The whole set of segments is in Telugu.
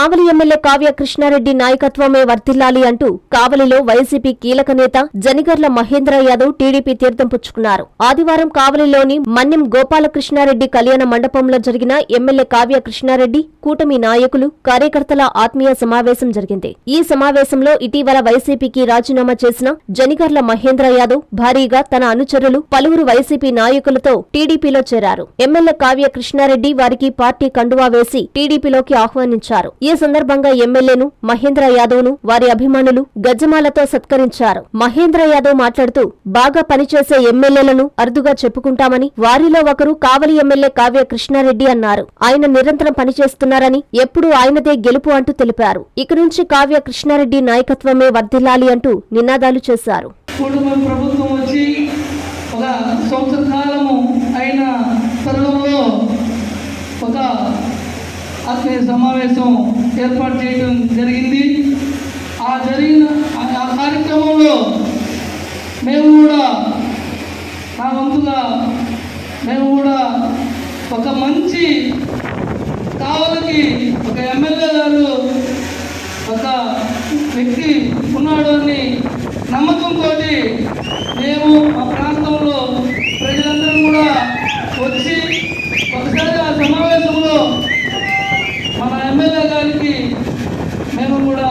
కావలి ఎమ్మెల్యే కావ్య కృష్ణారెడ్డి నాయకత్వమే వర్తిల్లాలి అంటూ కావలిలో వైసీపీ కీలక నేత జనిగర్ల మహేంద్ర యాదవ్ టీడీపీ తీర్థం పుచ్చుకున్నారు. ఆదివారం కావలిలోని మన్యం గోపాలకృష్ణారెడ్డి కళ్యాణ మండపంలో జరిగిన ఎమ్మెల్యే కావ్య కృష్ణారెడ్డి కూటమి నాయకులు కార్యకర్తల ఆత్మీయ సమావేశం జరిగింది. ఈ సమావేశంలో ఇటీవల వైసీపీకి రాజీనామా చేసిన జనిగర్ల మహేంద్ర యాదవ్ భారీగా తన అనుచరులు పలువురు వైసీపీ నాయకులతో టీడీపీలో చేరారు. ఎమ్మెల్యే కావ్య కృష్ణారెడ్డి వారికి పార్టీ కండువా వేసి టీడీపీలోకి ఆహ్వానించారు. ఈ సందర్భంగా ఎమ్మెల్యేను మహేంద్ర యాదవ్ను వారి అభిమానులు గజ్జమాలతో సత్కరించారు. మహేంద్ర యాదవ్ మాట్లాడుతూ బాగా పనిచేసే ఎమ్మెల్యేలను అరుదుగా చెప్పుకుంటామని వారిలో ఒకరు కావలి ఎమ్మెల్యే కావ్య కృష్ణారెడ్డి అన్నారు. ఆయన నిరంతరం పనిచేస్తున్నారని ఎప్పుడూ ఆయనదే గెలుపు అంటూ తెలిపారు. ఇక నుంచి కావ్య కృష్ణారెడ్డి నాయకత్వమే వర్ధిల్లాలి అంటూ నినాదాలు చేశారు. ప్రభుత్వం వచ్చి ఒక సంవత్సర కాలము అయిన తరుణంలో ఒక ఆత్మీయ సమావేశం ఏర్పాటు చేయడం జరిగింది. ఆ జరిగిన ఆ- కార్యక్రమంలో మేము కూడా నా వంతుగా మేము కూడా ఒక మంచి కావలికి ఒక ఎమ్మెల్యే గారు ఒక వ్యక్తి ఉన్నాడు అని నమ్మకంతో మేము మా ప్రాంతంలో ప్రజలందరం కూడా వచ్చి ఒకసారి ఆ సమావేశంలో మన ఎమ్మెల్యే గారికి మేము కూడా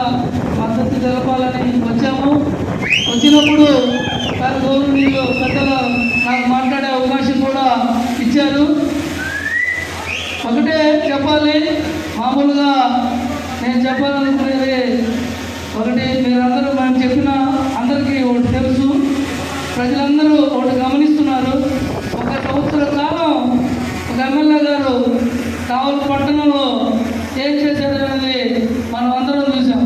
మద్దతు తెలపాలని వచ్చాము వచ్చినప్పుడు వారి గౌరవనీయులు పెద్దలు నాకు మాట్లాడే అవకాశం కూడా ఇచ్చారు. ఒకటే చెప్పాలి మామూలుగా నేను చెప్పాలనుకునేది ఒకటి మీరందరూ మనం చెప్పిన అందరికీ ఒకటి తెలుసు ప్రజలందరూ ఒకటి గమనిస్తున్నారు ఒక సంవత్సర కాలం ఒక ఎమ్మెల్యే గారు కావలి పట్టణంలో ఏం చేశారు అనేది మనం అందరం చూసాం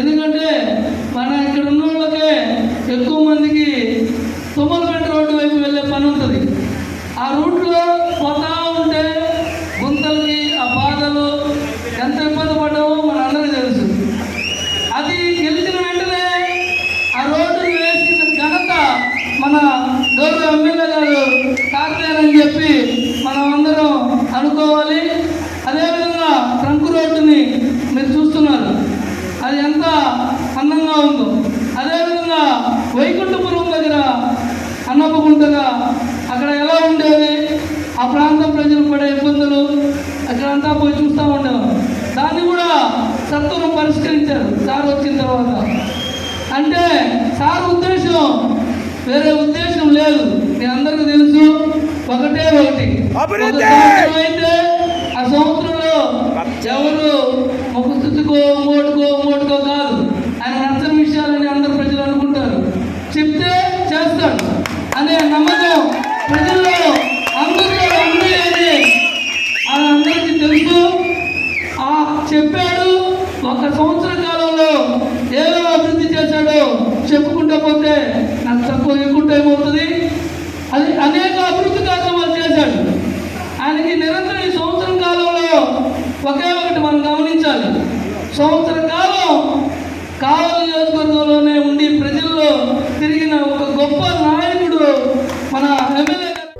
ఎందుకంటే మన ఇక్కడ ఉన్న వాళ్ళకే ఎక్కువ మందికి తుమ్మలపేట రోడ్డు వైపు వెళ్ళే పని ఉంటుంది ఆ రూట్లో పోతా ఉంటే గుంతలకి ఆ బాధలు ఎంత ఇబ్బంది పడ్డామో మన అందరికీ తెలుసు. అది గెలిచిన వెంటనే ఆ రోడ్డు వేసిన ఘనత మన గౌరవ ఎమ్మెల్యే గారు కాకలేనని చెప్పి మనం అందరం అనుకోవాలి. అదేవిధంగా ట్రంక్ రోడ్డుని మీరు చూస్తున్నారు. అది ఎంత అందంగా ఉందో. అదేవిధంగా వైకుంఠపురం దగ్గర అన్నపగుంటగా అక్కడంతా పోయి చూస్తూ ఉండేవారు దాన్ని కూడా సత్వరం పరిష్కరించారు. సార్ వచ్చిన తర్వాత. అంటే సార్ ఉద్దేశం వేరే ఉద్దేశం లేదు. మీ అందరికీ తెలుసు ఒకటే ఒకటి. అయితే ఆ సంవత్సరంలో ఎవరు ఒక స్థుతికో మోటుకో కాదు ఆయన నచ్చని విషయాలని అందరు ప్రజలు అనుకుంటారు చెప్తే చేస్తాడు అనే నమ్మకం ప్రజల్లో అందరిలో ఉంది అని అది అందరికీ తెలుసు ఆ చెప్పాడు. ఒక సంవత్సర కాలంలో ఏదో అభివృద్ధి చేశాడో. చెప్పుకుంటా పోతే నాకు తక్కువ ఎక్కువ అవుతుంది. అది అనేక అభివృద్ధి కార్యక్రమాలు చేశాడు. ఆయనకి నిరంతరం ఈ సంవత్సరం కాలంలో ఒకే ఒకటి మనం గమనించాలి. సంవత్సర కాలం కావలి నియోజకవర్గంలో ఉండి ప్రజల్లో తిరిగిన ఒక గొప్ప నాయకుడు మన ఎమ్మెల్యే గారు.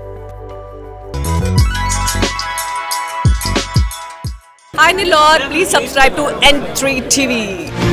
Hi Nilor, please subscribe to N3 TV.